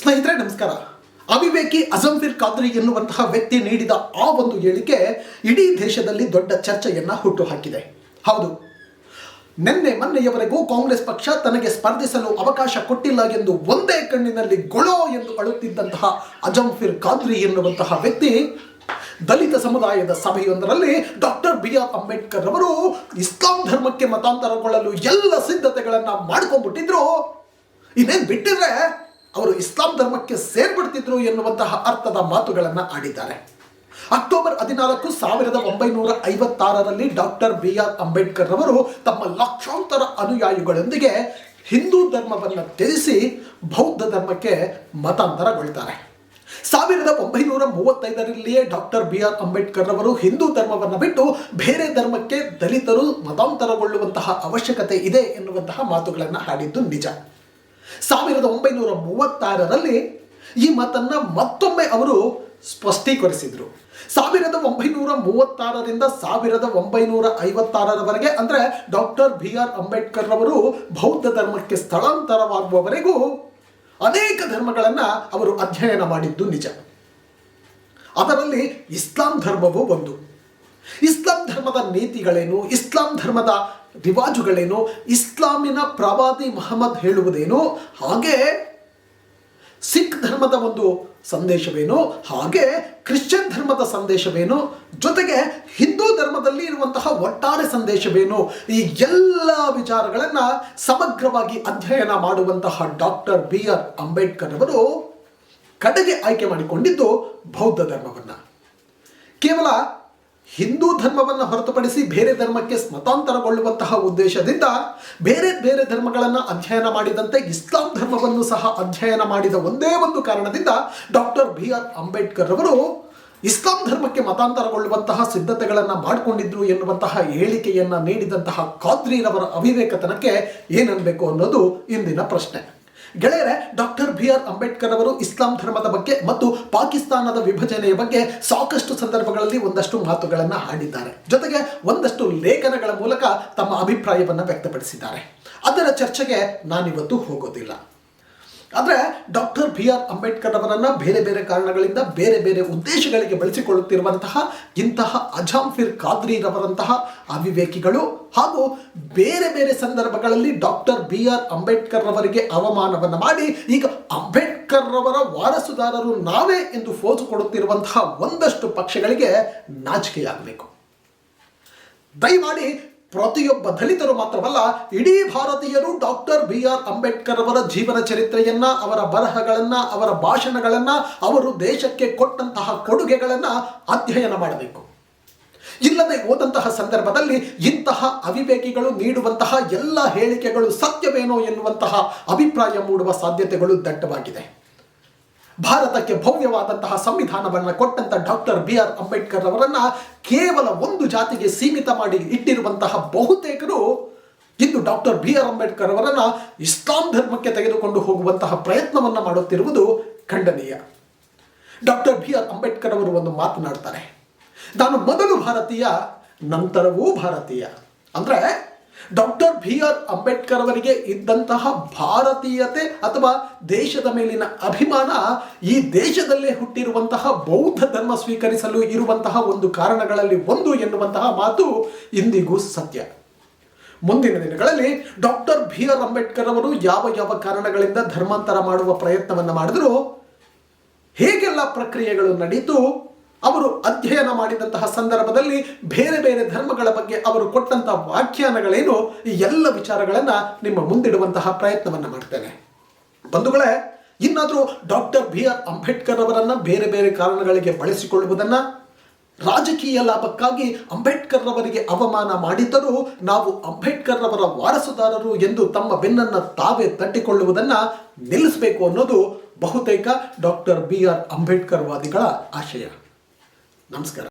ಸ್ನೇಹಿತರೆ, ನಮಸ್ಕಾರ. ಅವಿವೇಕಿ ಅಜಂಫಿರ್ ಖಾದ್ರಿ ಎನ್ನುವಂತಹ ವ್ಯಕ್ತಿ ನೀಡಿದ ಆ ಒಂದು ಹೇಳಿಕೆ ಇಡೀ ದೇಶದಲ್ಲಿ ದೊಡ್ಡ ಚರ್ಚೆಯನ್ನ ಹುಟ್ಟುಹಾಕಿದೆ. ಹೌದು. ನಿನ್ನೆ ಮೊನ್ನೆಯವರೆಗೂ ಕಾಂಗ್ರೆಸ್ ಪಕ್ಷ ತನಗೆ ಸ್ಪರ್ಧಿಸಲು ಅವಕಾಶ ಕೊಟ್ಟಿಲ್ಲ ಎಂದು ಒಂದೇ ಕಣ್ಣಿನಲ್ಲಿ ಗೊಳೋ ಎಂದು ಅಳುತ್ತಿದ್ದಂತಹ ಅಜಂಫಿರ್ ಖಾದ್ರಿ ಎನ್ನುವಂತಹ ವ್ಯಕ್ತಿ ದಲಿತ ಸಮುದಾಯದ ಸಭೆಯೊಂದರಲ್ಲಿ ಡಾಕ್ಟರ್ ಬಿ ಆರ್ ಅಂಬೇಡ್ಕರ್ ಅವರು ಇಸ್ಲಾಂ ಧರ್ಮಕ್ಕೆ ಮತಾಂತರಗೊಳ್ಳಲು ಎಲ್ಲ ಸಿದ್ಧತೆಗಳನ್ನ ಮಾಡ್ಕೊಂಡ್ಬಿಟ್ಟಿದ್ರು. ಇನ್ನೇನು ಬಿಟ್ಟಿದ್ರೆ ಅವರು ಇಸ್ಲಾಂ ಧರ್ಮಕ್ಕೆ ಸೇರ್ಪಡ್ತಿದ್ರು ಎನ್ನುವಂತಹ ಅರ್ಥದ ಮಾತುಗಳನ್ನು ಆಡಿದ್ದಾರೆ. ಅಕ್ಟೋಬರ್ ಹದಿನಾಲ್ಕು ಸಾವಿರದ ಒಂಬೈನೂರ ಐವತ್ತಾರರಲ್ಲಿ ಡಾಕ್ಟರ್ ಬಿ ಆರ್ ಅಂಬೇಡ್ಕರ್ ಅವರು ತಮ್ಮ ಲಕ್ಷಾಂತರ ಅನುಯಾಯಿಗಳೊಂದಿಗೆ ಹಿಂದೂ ಧರ್ಮವನ್ನು ತ್ಯಜಿಸಿ ಬೌದ್ಧ ಧರ್ಮಕ್ಕೆ ಮತಾಂತರಗೊಳ್ತಾರೆ. ಸಾವಿರದ ಒಂಬೈನೂರ ಮೂವತ್ತೈದರಲ್ಲಿಯೇ ಡಾಕ್ಟರ್ ಬಿ ಆರ್ ಅಂಬೇಡ್ಕರ್ ಅವರು ಹಿಂದೂ ಧರ್ಮವನ್ನು ಬಿಟ್ಟು ಬೇರೆ ಧರ್ಮಕ್ಕೆ ದಲಿತರು ಮತಾಂತರಗೊಳ್ಳುವಂತಹ ಅವಶ್ಯಕತೆ ಇದೆ ಎನ್ನುವಂತಹ ಮಾತುಗಳನ್ನು ಹಾಡಿದ್ದು ನಿಜ. ಸಾವಿರದ ಒಂಬೈನೂರ ಮೂವತ್ತಾರರಲ್ಲಿ ಈ ಮಾತನ್ನು ಮತ್ತೊಮ್ಮೆ ಅವರು ಸ್ಪಷ್ಟೀಕರಿಸಿದರು. ಸಾವಿರದ ಒಂಬೈನೂರ ಮೂವತ್ತಾರರಿಂದ ಸಾವಿರದ ಒಂಬೈನೂರ ಐವತ್ತಾರರವರೆಗೆ ಅಂದರೆ ಡಾಕ್ಟರ್ ಬಿ ಆರ್ ಅಂಬೇಡ್ಕರ್ ಅವರು ಬೌದ್ಧ ಧರ್ಮಕ್ಕೆ ಸ್ಥಳಾಂತರವಾಗುವವರೆಗೂ ಅನೇಕ ಧರ್ಮಗಳನ್ನು ಅವರು ಅಧ್ಯಯನ ಮಾಡಿದ್ದು ನಿಜ. ಅದರಲ್ಲಿ ಇಸ್ಲಾಂ ಧರ್ಮವೂ ಒಂದು. ಇಸ್ಲಾಂ ಧರ್ಮದ ನೀತಿಗಳೇನು? ಇಸ್ಲಾಂ ಧರ್ಮದ ರಿವಾಜುಗಳೇನು? ಇಸ್ಲಾಮಿನ ಪ್ರವಾದಿ ಮಹಮ್ಮದ್ ಹೇಳುವುದೇನು? ಹಾಗೆ ಸಿಖ್ ಧರ್ಮದ ಒಂದು ಸಂದೇಶವೇನು? ಹಾಗೆ ಕ್ರಿಶ್ಚಿಯನ್ ಧರ್ಮದ ಸಂದೇಶವೇನು? ಜೊತೆಗೆ ಹಿಂದೂ ಧರ್ಮದಲ್ಲಿ ಇರುವಂತಹ ಒಟ್ಟಾರೆ ಸಂದೇಶವೇನು? ಈ ಎಲ್ಲ ವಿಚಾರಗಳನ್ನು ಸಮಗ್ರವಾಗಿ ಅಧ್ಯಯನ ಮಾಡುವಂತಹ ಡಾಕ್ಟರ್ ಬಿ ಆರ್ ಅಂಬೇಡ್ಕರ್ ಅವರು ಕಡೆಗೆ ಆಯ್ಕೆ ಮಾಡಿಕೊಂಡಿದ್ದು ಬೌದ್ಧ ಧರ್ಮವನ್ನು. ಕೇವಲ ಹಿಂದೂ ಧರ್ಮವನ್ನು ಹೊರತುಪಡಿಸಿ ಬೇರೆ ಧರ್ಮಕ್ಕೆ ಮತಾಂತರಗೊಳ್ಳುವಂತಹ ಉದ್ದೇಶದಿಂದ ಬೇರೆ ಬೇರೆ ಧರ್ಮಗಳನ್ನು ಅಧ್ಯಯನ ಮಾಡಿದಂತೆ ಇಸ್ಲಾಂ ಧರ್ಮವನ್ನು ಸಹ ಅಧ್ಯಯನ ಮಾಡಿದ ಒಂದೇ ಒಂದು ಕಾರಣದಿಂದ ಡಾಕ್ಟರ್ ಬಿ ಆರ್ ಅಂಬೇಡ್ಕರ್ ಅವರು ಇಸ್ಲಾಂ ಧರ್ಮಕ್ಕೆ ಮತಾಂತರಗೊಳ್ಳುವಂತಹ ಸಿದ್ಧತೆಗಳನ್ನು ಮಾಡಿಕೊಂಡಿದ್ರು ಎನ್ನುವಂತಹ ಹೇಳಿಕೆಯನ್ನು ನೀಡಿದಂತಹ ಖಾದ್ರಿರವರ ಅವಿವೇಕತನಕ್ಕೆ ಏನನ್ನಬೇಕು ಅನ್ನೋದು ಇಂದಿನ ಪ್ರಶ್ನೆ. ಗೆಳೆಯರೆ, ಡಾಕ್ಟರ್ ಬಿ ಆರ್ ಅಂಬೇಡ್ಕರ್ ಅವರು ಇಸ್ಲಾಂ ಧರ್ಮದ ಬಗ್ಗೆ ಮತ್ತು ಪಾಕಿಸ್ತಾನದ ವಿಭಜನೆಯ ಬಗ್ಗೆ ಸಾಕಷ್ಟು ಸಂದರ್ಭಗಳಲ್ಲಿ ಒಂದಷ್ಟು ಮಾತುಗಳನ್ನು ಆಡಿದ್ದಾರೆ. ಜೊತೆಗೆ ಒಂದಷ್ಟು ಲೇಖನಗಳ ಮೂಲಕ ತಮ್ಮ ಅಭಿಪ್ರಾಯವನ್ನು ವ್ಯಕ್ತಪಡಿಸಿದ್ದಾರೆ. ಅದರ ಚರ್ಚೆಗೆ ನಾನಿವತ್ತು ಹೋಗೋದಿಲ್ಲ. ಆದರೆ ಡಾಕ್ಟರ್ ಬಿ ಆರ್ ಅಂಬೇಡ್ಕರ್ ಅವರನ್ನು ಬೇರೆ ಬೇರೆ ಕಾರಣಗಳಿಂದ ಬೇರೆ ಬೇರೆ ಉದ್ದೇಶಗಳಿಗೆ ಬಳಸಿಕೊಳ್ಳುತ್ತಿರುವಂತಹ ಇಂತಹ ಅಜಾಂಫಿರ್ ಖಾದ್ರಿರವರಂತಹ ಅವಿವೇಕಿಗಳು ಹಾಗೂ ಬೇರೆ ಬೇರೆ ಸಂದರ್ಭಗಳಲ್ಲಿ ಡಾಕ್ಟರ್ ಬಿ ಆರ್ ಅಂಬೇಡ್ಕರ್ ಅವರಿಗೆ ಅವಮಾನವನ್ನು ಮಾಡಿ, ಈಗ ಅಂಬೇಡ್ಕರ್ ಅವರ ವಾರಸುದಾರರು ನಾವೇ ಎಂದು ಫೋಜು ಕೊಡುತ್ತಿರುವಂತಹ ಒಂದಷ್ಟು ಪಕ್ಷಗಳಿಗೆ ನಾಚಿಕೆಯಾಗಬೇಕು. ದಯಮಾಡಿ ಪ್ರತಿಯೊಬ್ಬ ದಲಿತರು ಮಾತ್ರವಲ್ಲ, ಇಡೀ ಭಾರತೀಯರು ಡಾಕ್ಟರ್ ಬಿ ಆರ್ ಅಂಬೇಡ್ಕರ್ ಅವರ ಜೀವನ ಚರಿತ್ರೆಯನ್ನ, ಅವರ ಬರಹಗಳನ್ನ, ಅವರ ಭಾಷಣಗಳನ್ನ, ಅವರು ದೇಶಕ್ಕೆ ಕೊಟ್ಟಂತಹ ಕೊಡುಗೆಗಳನ್ನ ಅಧ್ಯಯನ ಮಾಡಬೇಕು. ಇಲ್ಲದೆ ಹೋದಂತಹ ಸಂದರ್ಭದಲ್ಲಿ ಇಂತಹ ಅವಿವೇಕಿಗಳು ನೀಡುವಂತಹ ಎಲ್ಲ ಹೇಳಿಕೆಗಳು ಸತ್ಯವೇನೋ ಎನ್ನುವಂತಹ ಅಭಿಪ್ರಾಯ ಮೂಡುವ ಸಾಧ್ಯತೆಗಳು ದಟ್ಟವಾಗಿದೆ. ಭಾರತಕ್ಕೆ ಭವ್ಯವಾದಂತಹ ಸಂವಿಧಾನವನ್ನು ಕೊಟ್ಟಂತ ಡಾಕ್ಟರ್ ಬಿ ಆರ್ ಅಂಬೇಡ್ಕರ್ ಅವರನ್ನು ಕೇವಲ ಒಂದು ಜಾತಿಗೆ ಸೀಮಿತ ಮಾಡಿ ಇಟ್ಟಿರುವಂತಹ ಬಹುತೇಕರು ಇಂದು ಡಾಕ್ಟರ್ ಬಿ ಆರ್ ಅಂಬೇಡ್ಕರ್ ಅವರನ್ನು ಇಸ್ಲಾಂ ಧರ್ಮಕ್ಕೆ ತೆಗೆದುಕೊಂಡು ಹೋಗುವಂತಹ ಪ್ರಯತ್ನವನ್ನು ಮಾಡುತ್ತಿರುವುದು ಖಂಡನೀಯ. ಡಾಕ್ಟರ್ ಬಿ ಆರ್ ಅಂಬೇಡ್ಕರ್ ಅವರು ಒಂದು ಮಾತನಾಡ್ತಾರೆ. ನಾನು ಮೊದಲು ಭಾರತೀಯ, ನಂತರವೂ ಭಾರತೀಯ. ಅಂದ್ರೆ ಡಾಕ್ಟರ್ ಬಿ ಆರ್ ಅಂಬೇಡ್ಕರ್ ಅವರಿಗೆ ಇದ್ದಂತಹ ಭಾರತೀಯತೆ ಅಥವಾ ದೇಶದ ಮೇಲಿನ ಅಭಿಮಾನ ಈ ದೇಶದಲ್ಲೇ ಹುಟ್ಟಿರುವಂತಹ ಬೌದ್ಧ ಧರ್ಮ ಸ್ವೀಕರಿಸಲು ಇರುವಂತಹ ಒಂದು ಕಾರಣಗಳಲ್ಲಿ ಒಂದು ಎನ್ನುವಂತಹ ಮಾತು ಇಂದಿಗೂ ಸತ್ಯ. ಮುಂದಿನ ದಿನಗಳಲ್ಲಿ ಡಾಕ್ಟರ್ ಬಿ ಆರ್ ಅಂಬೇಡ್ಕರ್ ಅವರು ಯಾವ ಯಾವ ಕಾರಣಗಳಿಂದ ಧರ್ಮಾಂತರ ಮಾಡುವ ಪ್ರಯತ್ನವನ್ನು ಮಾಡಿದ್ರು, ಹೇಗೆಲ್ಲ ಪ್ರಕ್ರಿಯೆಗಳು ನಡೀತು ಅವರು ಅಧ್ಯಯನ ಮಾಡಿದಂತಹ ಸಂದರ್ಭದಲ್ಲಿ ಬೇರೆ ಬೇರೆ ಧರ್ಮಗಳ ಬಗ್ಗೆ ಅವರು ಕೊಟ್ಟಂತಹ ವ್ಯಾಖ್ಯಾನಗಳೇನು, ಈ ಎಲ್ಲ ವಿಚಾರಗಳನ್ನು ನಿಮ್ಮ ಮುಂದಿಡುವಂತಹ ಪ್ರಯತ್ನವನ್ನು ಮಾಡ್ತೇನೆ. ಬಂಧುಗಳೇ, ಇನ್ನಾದರೂ ಡಾಕ್ಟರ್ ಬಿ ಆರ್ ಅಂಬೇಡ್ಕರ್ ಅವರನ್ನು ಬೇರೆ ಬೇರೆ ಕಾರಣಗಳಿಗೆ ಬಳಸಿಕೊಳ್ಳುವುದನ್ನ, ರಾಜಕೀಯ ಲಾಭಕ್ಕಾಗಿ ಅಂಬೇಡ್ಕರ್ ಅವರಿಗೆ ಅವಮಾನ ಮಾಡಿದ್ದರೂ ನಾವು ಅಂಬೇಡ್ಕರ್ ಅವರ ವಾರಸುದಾರರು ಎಂದು ತಮ್ಮ ಬೆನ್ನನ್ನು ತಾವೇ ತಟ್ಟಿಕೊಳ್ಳುವುದನ್ನ ನಿಲ್ಲಿಸಬೇಕು ಅನ್ನೋದು ಬಹುತೇಕ ಡಾಕ್ಟರ್ ಬಿ ಆರ್ ಅಂಬೇಡ್ಕರ್ ವಾದಿಗಳ ಆಶಯ. ನಮಸ್ಕಾರ.